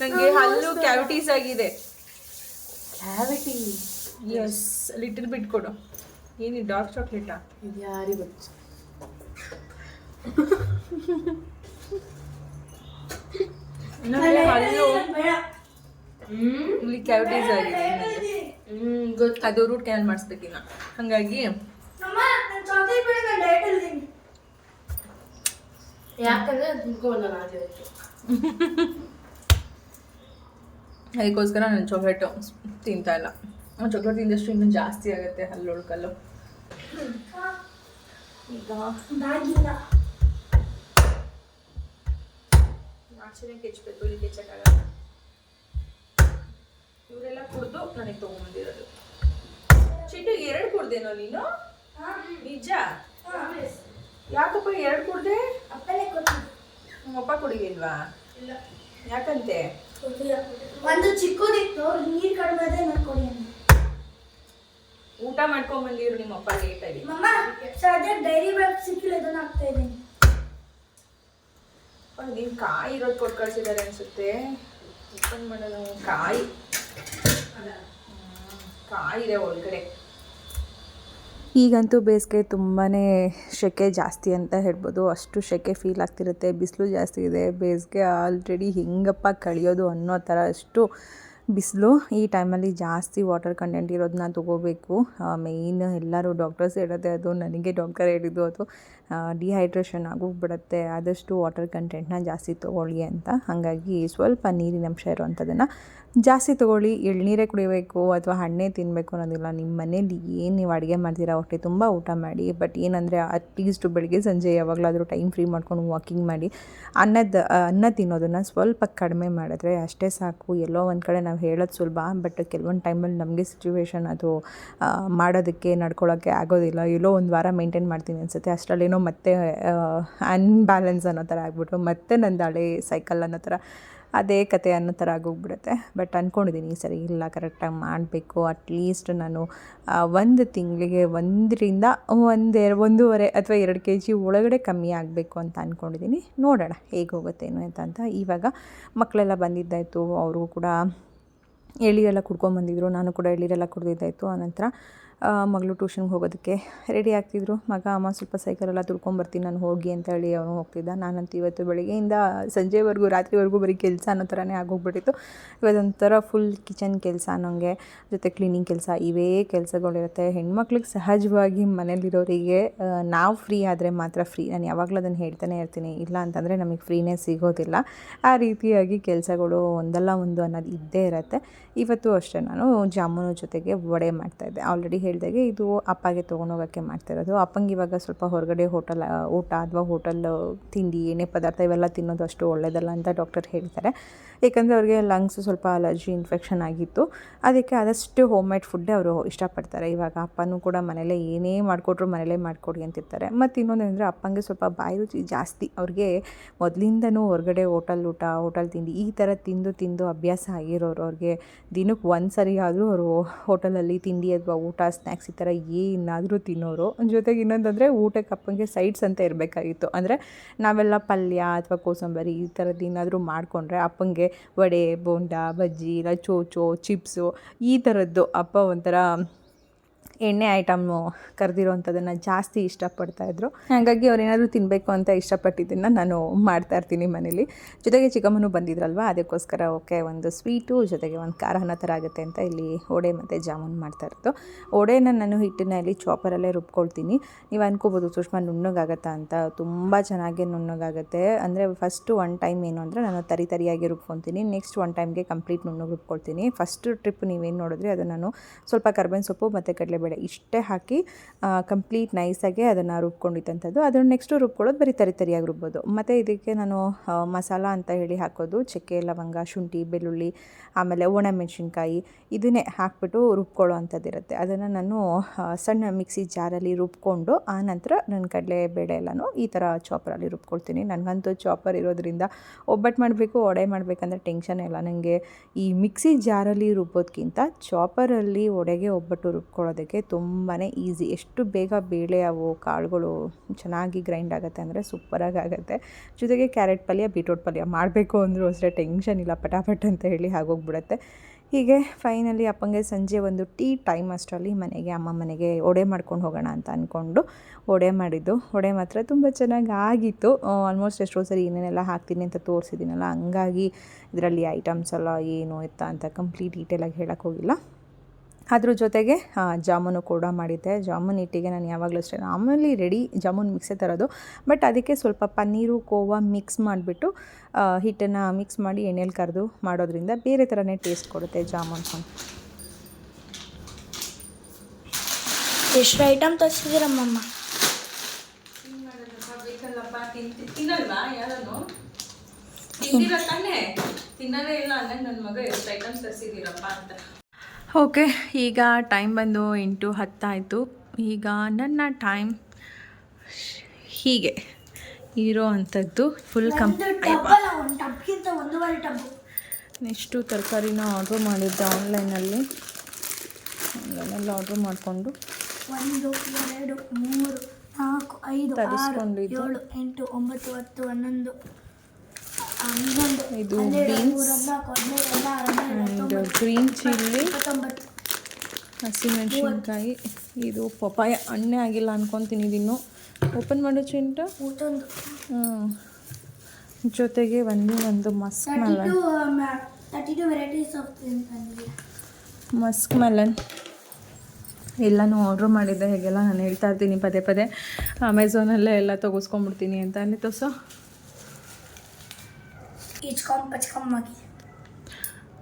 ನನಗೆ ಹಲ್ಲು ಕ್ಯಾವಿಟೀಸ್ ಆಗಿದೆ. ಕ್ಯಾವಿಟಿ ಎಸ್ ಲಿಟಲ್ ಬಿಟ್ ಕೊಡು. ಏನು ಡಾರ್ಕ್ ಚಾಕ್ಲೇಟಾ ಇದು ಯಾರಿಗೂ ಗೊತ್ತು? ಇಲ್ಲಿ ಕ್ಯಾವಿಟೀಸ್ ಆಗಿದೆ ನನಗೆ. ಅದು ರೂಟ್ ಕ್ಯಾನಲ್ ಮಾಡಿಸ್ಬೇಕಿನ್ನ ಹಾಗಾಗಿ ನಮ್ಮ ನಾನು ಚಾಕ್ಲೇಟ್ ಬೇಡ ನಾನು ಡಯಟ್ ಇದ್ದೀನಿ ಯಾಕಂದ್ರೆ ತಿನ್ಕೋಲ್ಲ ನಾನು ಇವತ್ತು ಅದಕ್ಕೋಸ್ಕರ ನಾನು ಚಾಕ್ಲೇಟು ತಿಂತಾ ಇಲ್ಲ ಚಾಕ್ಲೇಟ್ ತಿಂದಷ್ಟು ಇನ್ನೂ ಜಾಸ್ತಿ ಆಗುತ್ತೆ ಹಲ್ಲೊಳ್ಕಲ್ಲು ಈಗ ಆಚೆನೆ ಇಲ್ಲಿ ಕೆಚ್ಚಕ್ಕಾಗಲ್ಲ. ಇವರೆಲ್ಲ ಕುಡ್ದು ನನಗೆ ತಗೊಂಡ್ಬಂದಿರೋದು ಚಿಟ್ಟು ಎರಡು ಕುಡ್ದೇನೋ ನೀನು? ನಿಜ? ಯಾಕಪ್ಪ ಎರಡು ಕುಡ್ದೆ? ಅಪ್ಪನೇ ಕೊಟ್ಟಿದ್ದು ನಮ್ಮಪ್ಪ ಕುಡಿಲಿಲ್ವಾ ಯಾಕಂತೆ? ಗೊತ್ತಿಲ್ಲ. ಒಂದು ಚಿಕ್ಕದಿತ್ತು ನೀರು ಕಡಿಮೆ ಅದೇ ನಾನು ಕೊಡಿ ಅಂದೆ. ಊಟ ಮಾಡ್ಕೊಂಡ್ ಬಂದಿರು ನಿಮ್ಮಪ್ಪ ಲೇಟಾಗಿ ಮಮ್ಮ ಸದ್ಯ ಡೈರಿ ಬ್ಯಾಗ್ ಸಿಕ್ಕಿಲ್ಲ ಇದನ್ನ ಹಾಕ್ತಾ ಇದ್ದೀನಿ. ನೀನು ಕಾಯಿ ಇರೋದು ಕೊಟ್ಟು ಕಳ್ಸಿದ್ದಾರೆ ಅನ್ಸುತ್ತೆ. ಓಪನ್ ಮಾಡೋದು ಕಾಯಿ. ಹ್ಮ್, ಕಾಯಿ ಇದೆ ಒಳಗಡೆ. ಈಗಂತೂ ಬೇಸಿಗೆ ತುಂಬಾ ಸೆಕೆ ಜಾಸ್ತಿ ಅಂತ ಹೇಳ್ಬೋದು. ಅಷ್ಟು ಸೆಕೆ ಫೀಲ್ ಆಗ್ತಿರುತ್ತೆ ಬಿಸಿಲು ಜಾಸ್ತಿ ಇದೆ. ಬೇಸಿಗೆ ಆಲ್ರೆಡಿ ಹಿಂಗಪ್ಪ ಕಳಿಯೋದು ಅನ್ನೋ ಥರ ಅಷ್ಟು ಬಿಸಿಲು. ಈ ಟೈಮಲ್ಲಿ ಜಾಸ್ತಿ ವಾಟರ್ ಕಂಟೆಂಟ್ ಇರೋದನ್ನ ತೊಗೋಬೇಕು. ಮೇಯ್ನ್ ಎಲ್ಲರೂ ಡಾಕ್ಟರ್ಸ್ ಹೇಳೋದೇ ಅದು ನನಗೆ ಡಾಕ್ಟರ್ ಹೇಳಿದ್ದು ಅದು. ಡಿಹೈಡ್ರೇಷನ್ ಆಗೋಗ್ಬಿಡುತ್ತೆ, ಆದಷ್ಟು ವಾಟರ್ ಕಂಟೆಂಟ್ನ ಜಾಸ್ತಿ ತೊಗೊಳ್ಳಿ ಅಂತ. ಹಾಗಾಗಿ ಸ್ವಲ್ಪ ನೀರಿನಂಶ ಇರುವಂಥದ್ದನ್ನು ಜಾಸ್ತಿ ತೊಗೊಳ್ಳಿ. ಎಳ್ನೀರೇ ಕುಡಿಬೇಕು ಅಥವಾ ಹಣ್ಣೇ ತಿನ್ನಬೇಕು ಅನ್ನೋದಿಲ್ಲ. ನಿಮ್ಮ ಮನೇಲಿ ಏನು ನೀವು ಅಡುಗೆ ಮಾಡ್ತೀರಾ ಹೊಟ್ಟೆ ತುಂಬ ಊಟ ಮಾಡಿ ಬಟ್ ಏನಂದರೆ ಅಟ್ಲೀಸ್ಟ್ ಬೆಳಗ್ಗೆ, ಸಂಜೆ ಯಾವಾಗಲಾದರೂ ಟೈಮ್ ಫ್ರೀ ಮಾಡ್ಕೊಂಡು ವಾಕಿಂಗ್ ಮಾಡಿ, ಅನ್ನದ ಅನ್ನ ತಿನ್ನೋದನ್ನು ಸ್ವಲ್ಪ ಕಡಿಮೆ ಮಾಡಿದ್ರೆ ಅಷ್ಟೇ ಸಾಕು. ಎಲ್ಲೋ ಒಂದು ಕಡೆ ನಾವು ಹೇಳೋದು ಸುಲಭ ಬಟ್ ಕೆಲವೊಂದು ಟೈಮಲ್ಲಿ ನಮಗೆ ಸಿಚುವೇಶನ್ ಅದು ಮಾಡೋದಕ್ಕೆ ನಡ್ಕೊಳ್ಳೋಕ್ಕೆ ಆಗೋದಿಲ್ಲ. ಎಲ್ಲೋ ಒಂದು ವಾರ ಮೇಂಟೈನ್ ಮಾಡ್ತೀನಿ ಅನಿಸುತ್ತೆ. ಅಷ್ಟರಲ್ಲೇನೋ ಮತ್ತೆ ಅನ್ಬ್ಯಾಲೆನ್ಸ್ ಅನ್ನೋ ಥರ ಆಗ್ಬಿಟ್ಟು ಮತ್ತೆ ನಂದು ಹಳೆ ಸೈಕಲ್ ಅನ್ನೋ ಥರ, ಅದೇ ಕತೆ ಅನ್ನೋ ಥರ ಆಗೋಗ್ಬಿಡುತ್ತೆ. ಬಟ್ ಅಂದ್ಕೊಂಡಿದ್ದೀನಿ ಈ ಸರಿ ಇಲ್ಲ ಕರೆಕ್ಟಾಗಿ ಮಾಡಬೇಕು. ಅಟ್ಲೀಸ್ಟ್ ನಾನು ಒಂದು ತಿಂಗಳಿಗೆ ಒಂದರಿಂದ ಒಂದು, ಒಂದೂವರೆ ಅಥವಾ ಎರಡು ಕೆ ಜಿ ಒಳಗಡೆ ಕಮ್ಮಿ ಆಗಬೇಕು ಅಂತ ಅಂದ್ಕೊಂಡಿದ್ದೀನಿ ನೋಡೋಣ ಹೇಗೆ ಹೋಗುತ್ತೇನು ಅಂತ ಅಂತ. ಇವಾಗ ಮಕ್ಕಳೆಲ್ಲ ಬಂದಿದ್ದಾಯಿತು ಅವರು ಕೂಡ ಎಳ್ನೀರೆಲ್ಲ ಕುಡ್ಕೊಂಬಂದಿದ್ರು ನಾನು ಕೂಡ ಎಳೀರೆಲ್ಲ ಕುಡ್ದಿದ್ದಾಯಿತು. ಆನಂತರ ಮಗಳು ಟ್ಯೂಷನ್ಗೆ ಹೋಗೋದಕ್ಕೆ ರೆಡಿ ಆಗ್ತಿದ್ರು. ಮಗ, ಅಮ್ಮ ಸ್ವಲ್ಪ ಸೈಕಲೆಲ್ಲ ತುಳ್ಕೊಂಬರ್ತೀನಿ ನಾನು ಹೋಗಿ ಅಂತ ಹೇಳಿ ಅವನು ಹೋಗ್ತಿದ್ದ. ನಾನಂತೂ ಇವತ್ತು ಬೆಳಗ್ಗೆಯಿಂದ ಸಂಜೆವರೆಗೂ, ರಾತ್ರಿವರೆಗೂ ಬರೀ ಕೆಲಸ ಅನ್ನೋ ಥರನೇ ಆಗೋಗ್ಬಿಟ್ಟಿತ್ತು. ಇವತ್ತೊಂಥರ ಫುಲ್ ಕಿಚನ್ ಕೆಲಸ ಅನ್ನೋಂಗೆ, ಜೊತೆ ಕ್ಲೀನಿಂಗ್ ಕೆಲಸ, ಇವೇ ಕೆಲಸಗಳಿರುತ್ತೆ. ಹೆಣ್ಮಕ್ಳಿಗೆ ಸಹಜವಾಗಿ ಮನೇಲಿರೋರಿಗೆ ನಾವು ಫ್ರೀ ಆದರೆ ಮಾತ್ರ ಫ್ರೀ ನಾನು ಯಾವಾಗಲೂ ಅದನ್ನು ಹೇಳ್ತಾನೆ ಇರ್ತೀನಿ. ಇಲ್ಲ ಅಂತಂದರೆ ನಮಗೆ ಫ್ರೀನೇ ಸಿಗೋದಿಲ್ಲ. ಆ ರೀತಿಯಾಗಿ ಕೆಲಸಗಳು ಒಂದಲ್ಲ ಒಂದು ಅನ್ನೋದು ಇದ್ದೇ ಇರುತ್ತೆ. ಇವತ್ತು ಅಷ್ಟೇ ನಾನು ಜಾಮೂನು ಜೊತೆಗೆ ವಡೆ ಮಾಡ್ತಾಯಿದ್ದೆ ಆಲ್ರೆಡಿ ಹೇಳಿದಾಗೆ ಇದು ಅಪ್ಪಗೆ ತೊಗೊಂಡೋಗೋಕ್ಕೆ ಮಾಡ್ತಿರೋದು. ಅಪ್ಪಂಗೆ ಇವಾಗ ಸ್ವಲ್ಪ ಹೊರಗಡೆ ಹೋಟೆಲ್ ಊಟ ಅಥವಾ ಹೋಟೆಲ್, ತಿಂಡಿ, ಏನೇ ಪದಾರ್ಥ ಇವೆಲ್ಲ ತಿನ್ನೋದು ಅಷ್ಟು ಒಳ್ಳೆಯದಲ್ಲ ಅಂತ ಡಾಕ್ಟರ್ ಹೇಳ್ತಾರೆ. ಏಕೆಂದರೆ ಅವ್ರಿಗೆ ಲಂಗ್ಸ್ ಸ್ವಲ್ಪ ಅಲರ್ಜಿ, ಇನ್ಫೆಕ್ಷನ್ ಆಗಿತ್ತು. ಅದಕ್ಕೆ ಆದಷ್ಟು ಹೋಮ್ ಮೇಡ್ ಫುಡ್ಡೇ ಅವರು ಇಷ್ಟಪಡ್ತಾರೆ. ಇವಾಗ ಅಪ್ಪನೂ ಕೂಡ ಮನೇಲೇ ಏನೇ ಮಾಡಿಕೊಟ್ರು ಮನೇಲೇ ಮಾಡಿಕೊಡಿ ಅಂತಿರ್ತಾರೆ. ಮತ್ತು ಇನ್ನೊಂದೇನೆಂದರೆ ಅಪ್ಪಂಗೆ ಸ್ವಲ್ಪ ಬಾಯಿ ರುಚಿ ಜಾಸ್ತಿ. ಅವ್ರಿಗೆ ಮೊದಲಿಂದನೂ ಹೊರಗಡೆ ಹೋಟೆಲ್ ಊಟ, ಹೋಟೆಲ್ ತಿಂಡಿ ಈ ಥರ ತಿಂದು ತಿಂದು ಅಭ್ಯಾಸ ಆಗಿರೋರು ಅವ್ರಿಗೆ ದಿನಕ್ಕೆ ಒಂದು ಸರಿ ಆದರೂ ಅವರು ಹೋಟೆಲಲ್ಲಿ ತಿಂಡಿ ಅಥವಾ ಊಟ ಸ್ನ್ಯಾಕ್ಸ್ ಈ ಥರ ಏನಾದರೂ ತಿನ್ನೋರು. ಜೊತೆಗೆ ಇನ್ನೊಂದಂದರೆ ಊಟಕ್ಕೆ ಅಪ್ಪಂಗೆ ಸೈಡ್ಸ್ ಅಂತ ಇರಬೇಕಾಗಿತ್ತು. ಅಂದರೆ ನಾವೆಲ್ಲ ಪಲ್ಯ ಅಥವಾ ಕೋಸಂಬರಿ ಈ ಥರದ್ದು ಏನಾದರೂ ಮಾಡಿಕೊಂಡ್ರೆ ಅಪ್ಪಂಗೆ ವಡೆ, ಬೋಂಡ, ಬಜ್ಜಿ, ಇಲ್ಲ ಚೋಚೋ, ಚಿಪ್ಸು ಈ ಥರದ್ದು ಅಪ್ಪ ಒಂಥರ ಎಣ್ಣೆ ಐಟಮ್ಮು ಕರೆದಿರೋವಂಥದ್ದನ್ನು ಜಾಸ್ತಿ ಇಷ್ಟಪಡ್ತಾಯಿದ್ರು ಹಾಗಾಗಿ ಅವ್ರು ಏನಾದರೂ ತಿನ್ನಬೇಕು ಅಂತ ಇಷ್ಟಪಟ್ಟಿದ್ದನ್ನು ನಾನು ಮಾಡ್ತಾ ಇರ್ತೀನಿ ಮನೇಲಿ. ಜೊತೆಗೆ ಚಿಕ್ಕಮ್ಮನೂ ಬಂದಿದ್ರಲ್ವ, ಅದಕ್ಕೋಸ್ಕರ ಓಕೆ ಒಂದು ಸ್ವೀಟು ಜೊತೆಗೆ ಒಂದು ಖಾರ ಅನ್ನೋ ಥರ ಆಗುತ್ತೆ ಅಂತ ಇಲ್ಲಿ ವಡೆ ಮತ್ತು ಜಾಮೂನ್ ಮಾಡ್ತಾ ವಡೆನ ನಾನು ಇಲ್ಲಿ ಚಾಪರಲ್ಲೇ ರುಬ್ಕೊಳ್ತೀನಿ. ನೀವು ಅನ್ಕೋಬೋದು ಸುಷ್ಮಾ ನುಣ್ಣಗಾಗತ್ತಾ ಅಂತ. ತುಂಬ ಚೆನ್ನಾಗಿ ನುಣ್ಣಗಾಗುತ್ತೆ. ಅಂದರೆ ಫಸ್ಟು ಒನ್ ಟೈಮ್ ಏನು ಅಂದರೆ ನಾನು ತರಿ ತರಿಯಾಗಿ ರುಬ್ಕೊತೀನಿ ನೆಕ್ಸ್ಟ್ ಒನ್ ಟೈಮ್ಗೆ ಕಂಪ್ಲೀಟ್ ನುಣ್ಣಗೆ ರುಬ್ಕೊಳ್ತೀನಿ. ಫಸ್ಟ್ ಟ್ರಿಪ್ ನೀವೇನು ನೋಡಿದ್ರೆ ಅದು ನಾನು ಸ್ವಲ್ಪ ಕರ್ಬೇವಿನ ಸೊಪ್ಪು ಮತ್ತು ಕಡಲೆಬೇಳೆ ಇಷ್ಟೇ ಹಾಕಿ ಕಂಪ್ಲೀಟ್ ನೈಸಾಗೆ ಅದನ್ನು ರುಬ್ಕೊಂಡಿದ್ದಂಥದ್ದು. ಅದನ್ನು ನೆಕ್ಸ್ಟು ರುಬ್ಕೊಳ್ಳೋದು ಬರೀ ತರಿ ತರಿಯಾಗಿ ರುಬ್ಬೋದು. ಮತ್ತು ಇದಕ್ಕೆ ನಾನು ಮಸಾಲ ಅಂತ ಹೇಳಿ ಹಾಕೋದು. ಚಕ್ಕೆ, ಲವಂಗ, ಶುಂಠಿ, ಬೆಳ್ಳುಳ್ಳಿ, ಆಮೇಲೆ ಒಣಮೆಣಸಿನ್ಕಾಯಿ ಇದನ್ನೇ ಹಾಕ್ಬಿಟ್ಟು ರುಬ್ಕೊಳ್ಳೋ ಅಂಥದ್ದಿರುತ್ತೆ ಅದನ್ನು ನಾನು ಸಣ್ಣ ಮಿಕ್ಸಿ ಜಾರಲ್ಲಿ ರುಬ್ಕೊಂಡು, ಆ ನಂತರ ನನ್ನ ಕಡಲೆ ಬೇಳೆ ಎಲ್ಲನೂ ಈ ಥರ ಚಾಪರಲ್ಲಿ ರುಬ್ಕೊಳ್ತೀನಿ. ನನಗಂತೂ ಚಾಪರ್ ಇರೋದ್ರಿಂದ ಒಬ್ಬಟ್ಟು ಮಾಡಬೇಕು, ವಡೆ ಮಾಡಬೇಕಂದ್ರೆ ಟೆನ್ಷನ್ ಇಲ್ಲ. ನನಗೆ ಈ ಮಿಕ್ಸಿ ಜಾರಲ್ಲಿ ರುಬ್ಬೋದಕ್ಕಿಂತ ಚಾಪರಲ್ಲಿ ಒಡೆಗೆ ಒಬ್ಬಟ್ಟು ರುಬ್ಕೊಳ್ಳೋದಕ್ಕೆ ತುಂಬಾ ಈಸಿ. ಎಷ್ಟು ಬೇಗ ಬೇಳೆ, ಅವು, ಕಾಳುಗಳು ಚೆನ್ನಾಗಿ ಗ್ರೈಂಡ್ ಆಗುತ್ತೆ ಅಂದರೆ ಸೂಪರಾಗಿ ಆಗುತ್ತೆ. ಜೊತೆಗೆ ಕ್ಯಾರೆಟ್ ಪಲ್ಯ, ಬೀಟ್ರೋಟ್ ಪಲ್ಯ ಮಾಡಬೇಕು ಅಂದರೂ ಅಷ್ಟೇ ಟೆನ್ಷನ್ ಇಲ್ಲ ಪಟಾಪಟ್ ಅಂತ ಹೇಳಿ ಆಗೋಗ್ಬಿಡುತ್ತೆ. ಹೀಗೆ ಫೈನಲಿ ಅಪ್ಪಂಗೆ ಸಂಜೆ ಒಂದು ಟೀ ಟೈಮ್ ಅಷ್ಟರಲ್ಲಿ ಮನೆಗೆ, ಅಮ್ಮ ಮನೆಗೆ ಒಡೆ ಮಾಡ್ಕೊಂಡು ಹೋಗೋಣ ಅಂತ ಅಂದ್ಕೊಂಡು ಒಡೆ ಮಾಡಿದ್ದು. ಒಡೆ ಮಾತ್ರ ತುಂಬ ಚೆನ್ನಾಗಿ ಆಗಿತ್ತು. ಆಲ್ಮೋಸ್ಟ್ ಎಷ್ಟೋ ಸರಿ ಏನೇನೆಲ್ಲ ಹಾಕ್ತೀನಿ ಅಂತ ತೋರಿಸಿದ್ದೀನಲ್ಲ, ಹಂಗಾಗಿ ಇದರಲ್ಲಿ ಐಟಮ್ಸ್ ಎಲ್ಲ ಏನು ಇತ್ತ ಅಂತ ಕಂಪ್ಲೀಟ್ ಡೀಟೇಲಾಗಿ ಹೇಳೋಕ್ಕೋಗಿಲ್ಲ ಅದ್ರ ಜೊತೆಗೆ ಜಾಮೂನು ಕೂಡ ಮಾಡಿದ್ದೆ. ಜಾಮೂನ್ ಹಿಟ್ಟಿಗೆ ನಾನು ಯಾವಾಗಲೂ ಅಷ್ಟೇ ಮಾಮೂಲಿ ರೆಡಿ ಜಾಮೂನ್ ಮಿಕ್ಸೇ ತರೋದು. ಬಟ್ ಅದಕ್ಕೆ ಸ್ವಲ್ಪ ಪನ್ನೀರು ಕೋವಾ ಮಿಕ್ಸ್ ಮಾಡಿಬಿಟ್ಟು ಹಿಟ್ಟನ್ನು ಮಿಕ್ಸ್ ಮಾಡಿ ಎಣ್ಣೆಲಿ ಕರೆದು ಮಾಡೋದ್ರಿಂದ ಬೇರೆ ಥರನೇ ಟೇಸ್ಟ್ ಕೊಡುತ್ತೆ ಜಾಮೂನ್ ಎಷ್ಟು ಐಟಮ್ ತರಿಸಿದ್ದೀರಮ್ಮಮ್ಮ? ತಿಂದಿರ ತಾನೇ? ತಿನ್ನಲೇ ಇಲ್ಲ ಅಂದ್ರೆ ನನ್ನ ಮಗ ಎಷ್ಟು ಐಟಮ್ಸ್ ತರಿಸಿದ್ದೀರಪ್ಪ ಅಂತ. ಓಕೆ ಈಗ ಟೈಮ್ ಬಂದು ಎಂಟು ಹತ್ತಾಯಿತು. ಈಗ ನನ್ನ ಟೈಮ್ ಹೀಗೆ. ಇರೋ ಅಂಥದ್ದು ಫುಲ್ ಕಂಪ್ಲೀಟ್ ನೆಕ್ಸ್ಟು ತರಕಾರಿನ ಆರ್ಡ್ರ್ ಮಾಡಿದ್ದೆ ಆನ್ಲೈನಲ್ಲಿ ಆನ್ಲೈನಲ್ಲಿ ಆರ್ಡ್ರ್ ಮಾಡಿಕೊಂಡು ಒಂದು ಎರಡು ಮೂರು ನಾಲ್ಕು ಐದು ತರಿಸ್ಕೊಂಡಿದ್ದು. ಏಳು ಎಂಟು ಒಂಬತ್ತು ಹತ್ತು ಹನ್ನೊಂದು ಇದು ಬೀನ್ಸ್. And green chilli. ಹಸಿ ಹಸಿಮೆಣಸಿನ್ಕಾಯಿ. ಇದು ಪಪಾಯ ಹಣ್ಣೇ ಆಗಿಲ್ಲ ಅನ್ಕೊತೀನಿ ಇದನ್ನು ಓಪನ್ ಮಾಡೋ ಚಿಂಟ. ಜೊತೆಗೆ ಒಂದು ಒಂದು ಮಸ್ಕ್ ಮೆಲನ್ ತಂದಿದ್ದೀರಾ ಮಸ್ಕ್ ಮೆಲನ್ ಎಲ್ಲನೂ ಆರ್ಡ್ರ್ ಮಾಡಿದ್ದೆ ಹೇಗೆಲ್ಲ ನಾನು ಹೇಳ್ತಾ ಇರ್ತೀನಿ ಪದೇ ಪದೇ. ಅಮೆಝಾನಲ್ಲೇ ಎಲ್ಲ ತೊಗಸ್ಕೊಂಬಿಡ್ತೀನಿ ಅಂತ ಅನ್ನಿತ್ತು ತೋರ್ಸೋ ಈಚ್ಕೊಂಬ ಪಚ್ಕೊಂಬಾಗಿ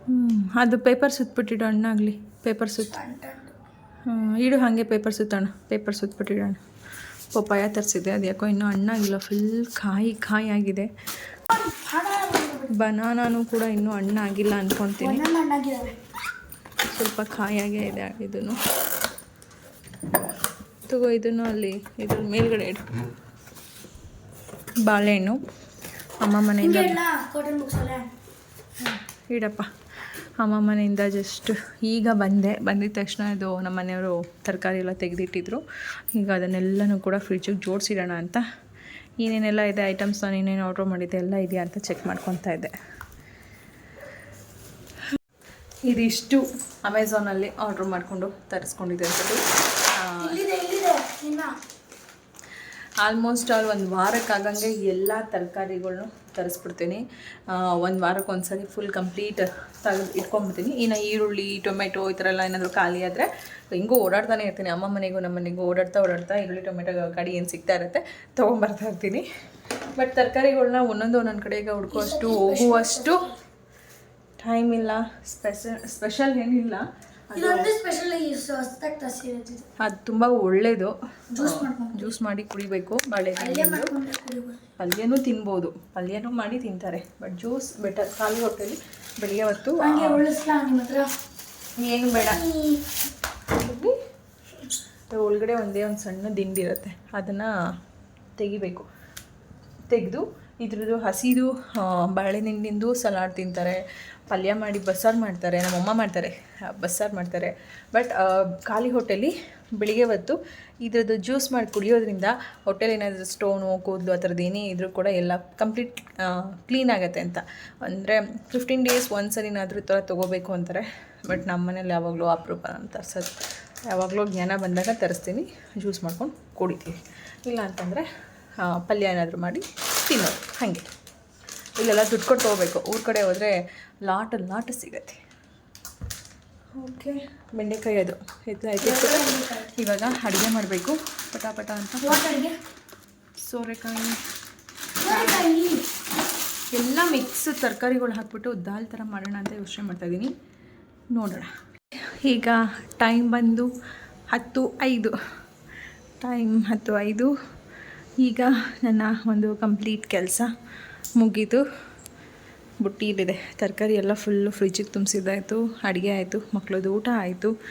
ಹ್ಞೂ ಅದು ಪೇಪರ್ ಸುತ್ತಬಿಟ್ಟಿಡು ಹಣ್ಣಾಗಲಿ ಪೇಪರ್ ಸುತ್ತ ಹ್ಞೂ ಇಡು ಹಾಗೆ ಪೇಪರ್ ಸುತ್ತೋಣ ಪೇಪರ್ ಸುತ್ತಬಿಟ್ಟಿಡೋಣ ಪಪ್ಪಾಯ ತರಿಸಿದೆ ಅದು ಯಾಕೋ ಇನ್ನೂ ಹಣ್ಣಾಗಿಲ್ಲ ಫುಲ್ ಕಾಯಿ ಕಾಯಿ ಆಗಿದೆ. ಬನಾನು ಬನಾನಾನು ಕೂಡ ಇನ್ನೂ ಹಣ್ಣಾಗಿಲ್ಲ ಅಂದ್ಕೊತೀನಿ ಸ್ವಲ್ಪ ಕಾಯಾಗೇ ಇದೆ ಇದನ್ನು ತಗೋ ಇದನ್ನು ಅಲ್ಲಿ ಇದ್ರ ಮೇಲ್ಗಡೆ ಇಡು. ಬಾಳೆಹಣ್ಣು. ಅಮ್ಮ ಮನೆಯಿಂದ ಇಡಪ್ಪ. ಅಮ್ಮ ಮನೆಯಿಂದ ಜಸ್ಟ್ ಈಗ ಬಂದೆ. ಬಂದಿದ ತಕ್ಷಣ ಇದು ನಮ್ಮ ಮನೆಯವರು ತರಕಾರಿ ಎಲ್ಲ ತೆಗೆದಿಟ್ಟಿದ್ರು. ಈಗ ಅದನ್ನೆಲ್ಲನೂ ಕೂಡ ಫ್ರಿಡ್ಜಿಗೆ ಜೋಡಿಸಿಡೋಣ ಅಂತ. ಏನೇನೆಲ್ಲ ಇದೆ ಐಟಮ್ಸ್ ನಾನು ಏನೇನು ಆರ್ಡ್ರ್ ಮಾಡಿದ್ದೆ ಎಲ್ಲ ಇದೆಯಾ ಅಂತ ಚೆಕ್ ಮಾಡ್ಕೊತಾ ಇದ್ದೆ. ಇದಿಷ್ಟು ಅಮೆಝಾನಲ್ಲಿ ಆರ್ಡ್ರ್ ಮಾಡಿಕೊಂಡು ತರಿಸ್ಕೊಂಡಿದ್ದೆ ಅಂತ ಆಲ್ಮೋಸ್ಟ್ ಆಲ್ ಒಂದು ವಾರಕ್ಕಾಗಂಗೆ ಎಲ್ಲ ತರಕಾರಿಗಳ್ನು ತರಿಸ್ಬಿಡ್ತೀನಿ. ಒಂದು ವಾರಕ್ಕೆ ಒಂದ್ಸರಿ ಫುಲ್ ಕಂಪ್ಲೀಟ್ ತೆಗೆದು ಇಟ್ಕೊಂಡ್ಬಿಡ್ತೀನಿ. ಇನ್ನು ಈರುಳ್ಳಿ ಟೊಮೆಟೊ ಈ ಥರ ಎಲ್ಲ ಏನಾದರೂ ಖಾಲಿ ಆದರೆ ಹಿಂಗೂ ಓಡಾಡ್ತಾನೆ ಇರ್ತೀನಿ. ಅಮ್ಮ ಮನೆಗೂ, ನಮ್ಮ ಮನೆಗೂ ಓಡಾಡ್ತಾ ಓಡಾಡ್ತಾ ಈರುಳ್ಳಿ ಟೊಮೆಟೊ ಗಾಡಿ ಏನು ಸಿಗ್ತಾ ಇರುತ್ತೆ ತೊಗೊಂಬರ್ತಾ ಇರ್ತೀನಿ. ಬಟ್ ತರಕಾರಿಗಳನ್ನ ಒಂದೊಂದು ಒಂದೊಂದು ಕಡೆಗೆ ಹುಡ್ಕೋಷ್ಟು ಹೋಗುವಷ್ಟು ಟೈಮ್ ಇಲ್ಲ. ಸ್ಪೆಷಲ್ ಸ್ಪೆಷಲ್ ಏನಿಲ್ಲ. ಇದೊಂದು ಸ್ಪೆಷಲ್ ಹೊಸ್ದಾಗಿ ತರಿಸಿರೋದು ಅದು ತುಂಬ ಒಳ್ಳೆಯದು ಜ್ಯೂಸ್ ಮಾಡ್ಕೊಂಡು ಜ್ಯೂಸ್ ಮಾಡಿ ಕುಡಿಬೇಕು. ಬಾಳೆ ಪಲ್ಯನೂ ತಿನ್ಬೋದು. ಪಲ್ಯನೂ ಮಾಡಿ ತಿಂತಾರೆ. ಬಟ್ ಜ್ಯೂಸ್ ಬೆಟರ್ ಖಾಲಿ ಹೊಟ್ಟೆಲಿ ಬೆಳಿಗ್ಗೆ ಹೊತ್ತು ಹಂಗೆ ಉಳಿಸ್ಲಾ ನಿಮ್ಮ ಹತ್ರ? ಏನು ಬೇಡ. ಒಳಗಡೆ ಒಂದೇ ಒಂದು ಸಣ್ಣ ದಿಂಡಿರುತ್ತೆ. ಅದನ್ನು ತೆಗಿಬೇಕು. ತೆಗೆದು ಇದ್ರದ್ದು ಹಸಿದು ಬಾಳೆ ಬಾಳೆಹಣ್ಣಿಂದು ಸಲಾಡ್ ತಿಂತಾರೆ. ಪಲ್ಯ ಮಾಡಿ ಬಸ್ಸಾರು ಮಾಡ್ತಾರೆ, ನಮ್ಮಮ್ಮ ಮಾಡ್ತಾರೆ, ಬಸ್ಸಾರು ಮಾಡ್ತಾರೆ. ಬಟ್ ಖಾಲಿ ಹೋಟೆಲಿ ಬೆಳಿಗ್ಗೆ ಹೊತ್ತು ಇದ್ರದ್ದು ಜ್ಯೂಸ್ ಮಾಡಿ ಕುಡಿಯೋದ್ರಿಂದ ಹೋಟೆಲ್ ಏನಾದರೂ ಸ್ಟೋನು, ಕೂದಲು ಆ ಥರದ್ದು ಏನೇ ಇದ್ರೂ ಕೂಡ ಎಲ್ಲ ಕಂಪ್ಲೀಟ್ ಕ್ಲೀನ್ ಆಗುತ್ತೆ ಅಂತ. ಅಂದರೆ ಫಿಫ್ಟೀನ್ ಡೇಸ್ ಒಂದ್ಸಲ ಏನಾದರೂ ಥರ ತೊಗೋಬೇಕು ಅಂತಾರೆ. ಬಟ್ ನಮ್ಮ ಮನೇಲಿ ಯಾವಾಗಲೂ ಅಪರೂಪ ಅಂತ ತರ್ಸೋದು. ಯಾವಾಗಲೂ ಜ್ಞಾನ ಬಂದಾಗ ತರಿಸ್ತೀನಿ, ಜ್ಯೂಸ್ ಮಾಡ್ಕೊಂಡು ಕುಡಿತೀವಿ ಇಲ್ಲ ಅಂತಂದರೆ ಪಲ್ಯ ಏನಾದರೂ ಮಾಡಿ ತಿನ್ನೋದು ಹಾಗೆ. ಇಲ್ಲೆಲ್ಲ ದುಡ್ಡು ಕೊಟ್ಟು ಹೋಗ್ಬೇಕು. ಊರ ಕಡೆ ಹೋದರೆ ಲಾಟ್ ಲಾಟ್ ಸಿಗತ್ತೆ. ಓಕೆ. ಬೆಂಡೆಕಾಯಿ ಅದು. ಇದು ಆಯ್ತು. ಇವಾಗ ಅಡುಗೆ ಮಾಡಬೇಕು. ಪಟಾಪಟ ಅಂತ. ಸೋರೆಕಾಯಿ. ಸೋರೆಕಾಯಿ. ಎಲ್ಲ ಮಿಕ್ಸ್ ತರಕಾರಿಗಳು ಹಾಕ್ಬಿಟ್ಟು ದಾಲ್ ಥರ ಮಾಡೋಣ ಅಂತ ಯೋಚನೆ ಮಾಡ್ತಾಯಿದ್ದೀನಿ ನೋಡೋಣ. ಈಗ ಟೈಮ್ ಬಂದು ಹತ್ತು ಐದು. ಟೈಮ್ ಹತ್ತು ಐದು. ಈಗ ನನ್ನ ಒಂದು ಕಂಪ್ಲೀಟ್ ಕೆಲಸ ಮುಗೀತು. ಬುಟ್ಟಿ ಇಲ್ಲಿದೆ ತರಕಾರಿ ಎಲ್ಲ ಫುಲ್ಲು ಫ್ರಿಜ್ಜಿಗೆ ತುಂಬಿಸಿದ್ದಾಯಿತು. ಅಡುಗೆ ಆಯಿತು. ಮಕ್ಕಳದ್ದು ಊಟ ಆಯಿತು.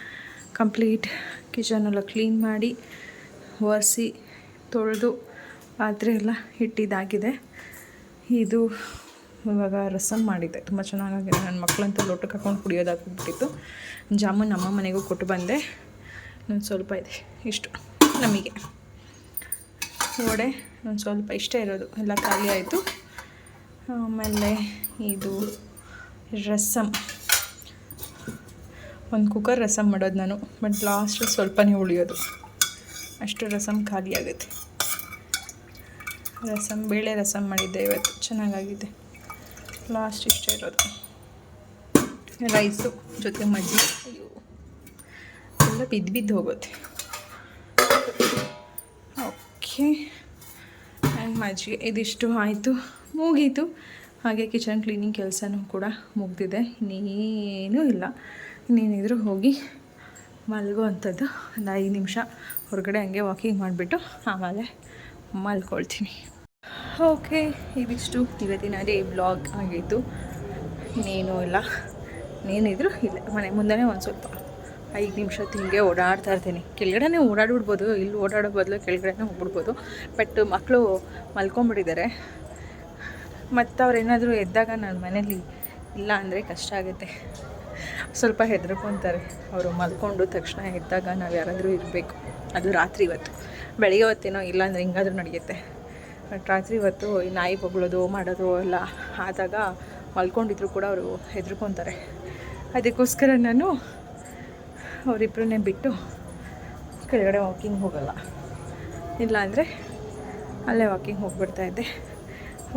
ಕಂಪ್ಲೀಟ್ ಕಿಚನೆಲ್ಲ ಕ್ಲೀನ್ ಮಾಡಿ, ಒರೆಸಿ, ತೊಳೆದು, ಪಾತ್ರೆ ಎಲ್ಲ ಇಟ್ಟಿದ್ದಾಗಿದೆ. ಇದು ಇವಾಗ ರಸಮ್ ಮಾಡಿದ್ದೆ. ತುಂಬ ಚೆನ್ನಾಗಾಗಿದೆ ನನ್ನ ಮಕ್ಕಳಂತೂ ಲೋಟಕ್ಕೆ ಹಾಕೊಂಡು ಕುಡಿಯೋದಾಗ್ಬಿಟ್ಟಿತ್ತು. ಜಾಮೂನ್ ನಮ್ಮ ಮನೆಗೂ ಕೊಟ್ಟು ಬಂದೆ. ಇನ್ನೊಂದು ಸ್ವಲ್ಪ ಇದೆ. ಇಷ್ಟು ನಮಗೆ. ವಡೆ ಒಂದು ಸ್ವಲ್ಪ ಇಷ್ಟ ಇರೋದು. ಎಲ್ಲ ಖಾಲಿ ಆಯಿತು. ಆಮೇಲೆ ಇದು ರಸಮ್ ಒಂದು ಕುಕ್ಕರ್ ರಸಮ್ ಮಾಡೋದು ನಾನು ಬಟ್ ಲಾಸ್ಟ್ ಸ್ವಲ್ಪನೇ ಉಳಿಯೋದು ಅಷ್ಟು ರಸಮ್ ಖಾಲಿ ಆಗುತ್ತೆ. ರಸಮ್ ಬೇಳೆ ರಸಮ್ ಮಾಡಿದ್ದೆ ಇವತ್ತು. ಚೆನ್ನಾಗಾಗಿದೆ. ಲಾಸ್ಟ್ ಇಷ್ಟ ಇರೋದು. ರೈಸು ಜೊತೆ ಮಜ್ಜಿಗೆ. ಅಯ್ಯೋ, ಎಲ್ಲ ಬಿದ್ದು ಬಿದ್ದು ಹೋಗುತ್ತೆ. ಓಕೆ ಆ್ಯಂಡ್ ಮಜ್ಜಿಗೆ ಇದಿಷ್ಟು ಆಯಿತು, ಮುಗೀತು. ಹಾಗೆ ಕಿಚನ್ ಕ್ಲೀನಿಂಗ್ ಕೆಲಸನೂ ಕೂಡ ಮುಗ್ದಿದೆ. ಇನ್ನೇನೂ ಇಲ್ಲ. ಇನ್ನೇನಿದ್ರು ಹೋಗಿ ಮಲಗೋ ಅಂಥದ್ದು ಒಂದು ಐದು ನಿಮಿಷ ಹೊರಗಡೆ ಹಂಗೆ ವಾಕಿಂಗ್ ಮಾಡಿಬಿಟ್ಟು ಆಮೇಲೆ ಮಲ್ಕೊಳ್ತೀನಿ. ಓಕೆ, ಇದಿಷ್ಟು. ಇವತ್ತಿನ ಅದೇ ಬ್ಲಾಗ್ ಆಗಿತ್ತು ಇನ್ನೇನೂ ಇಲ್ಲ. ಇನ್ನೇನಿದ್ರು ಇಲ್ಲ. ಮನೆ ಮುಂದೆ ಒಂದು ಸ್ವಲ್ಪ ಐದು ನಿಮಿಷ ಹಿಂಗೆ ಓಡಾಡ್ತಾ ಇರ್ತೀನಿ. ಕೆಳಗಡೆನೇ ಓಡಾಡ್ಬಿಡ್ಬೋದು, ಇಲ್ಲಿ ಓಡಾಡೋ ಬದಲು ಕೆಳಗಡೆನೇ ಹೋಗ್ಬಿಡ್ಬೋದು. ಬಟ್ ಮಕ್ಕಳು ಮಲ್ಕೊಂಬಿಟ್ಟಿದ್ದಾರೆ. ಮತ್ತು ಅವ್ರೇನಾದರೂ ಎದ್ದಾಗ ನಾನು ಮನೇಲಿ ಇಲ್ಲ ಅಂದರೆ ಕಷ್ಟ ಆಗುತ್ತೆ. ಸ್ವಲ್ಪ ಹೆದರ್ಕೊತಾರೆ. ಅವರು ಮಲ್ಕೊಂಡು ತಕ್ಷಣ ಎದ್ದಾಗ ನಾವು ಯಾರಾದರೂ ಇರಬೇಕು. ಅದು ರಾತ್ರಿ ಇವತ್ತು ಬೆಳಿಗ್ಗೆ ಹೊತ್ತೇನೋ ಇಲ್ಲ ಅಂದರೆ ಹಿಂಗಾದ್ರೂ ನಡೆಯುತ್ತೆ. ಬಟ್ ರಾತ್ರಿ ಹೊತ್ತು ಈ ನಾಯಿ ಬೊಗಳೋದು ಮಾಡೋದು ಎಲ್ಲ ಆದಾಗ ಮಲ್ಕೊಂಡಿದ್ರು ಕೂಡ ಅವರು ಹೆದರ್ಕೊತಾರೆ. ಅದಕ್ಕೋಸ್ಕರ ನಾನು ಅವರಿಬ್ಬರನ್ನೇ ಬಿಟ್ಟು ಕೆಳಗಡೆ ವಾಕಿಂಗ್ ಹೋಗಲ್ಲ. ಇಲ್ಲಾಂದರೆ ಅಲ್ಲೇ ವಾಕಿಂಗ್ ಹೋಗ್ಬಿಡ್ತಾ ಇದ್ದೆ.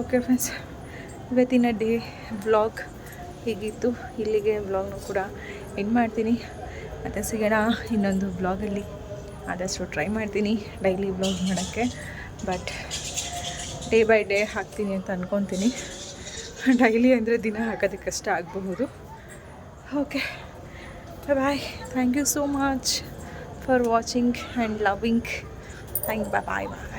ಓಕೆ ಫ್ರೆಂಡ್ಸ್ ಇವತ್ತಿನ ಡೇ ಬ್ಲಾಗ್ ಹೀಗಿತ್ತು. ಇಲ್ಲಿಗೆ ಬ್ಲಾಗ್ನು ಕೂಡ ಎಂಡ್ ಮಾಡ್ತೀನಿ. ಮತ್ತು ಸಿಗೋಣ ಇನ್ನೊಂದು ಬ್ಲಾಗಲ್ಲಿ ಆದಷ್ಟು ಟ್ರೈ ಮಾಡ್ತೀನಿ ಡೈಲಿ ಬ್ಲಾಗ್ ಮಾಡೋಕ್ಕೆ ಬಟ್ ಡೇ ಬೈ ಡೇ ಹಾಕ್ತೀನಿ ಅಂತ ಅಂದ್ಕೊತೀನಿ ಡೈಲಿ ಅಂದರೆ ದಿನ ಹಾಕೋದಕ್ಕೆ ಕಷ್ಟ ಆಗಬಹುದು. Okay Bye bye. Thank you so much for watching and loving. Thank you. bye bye.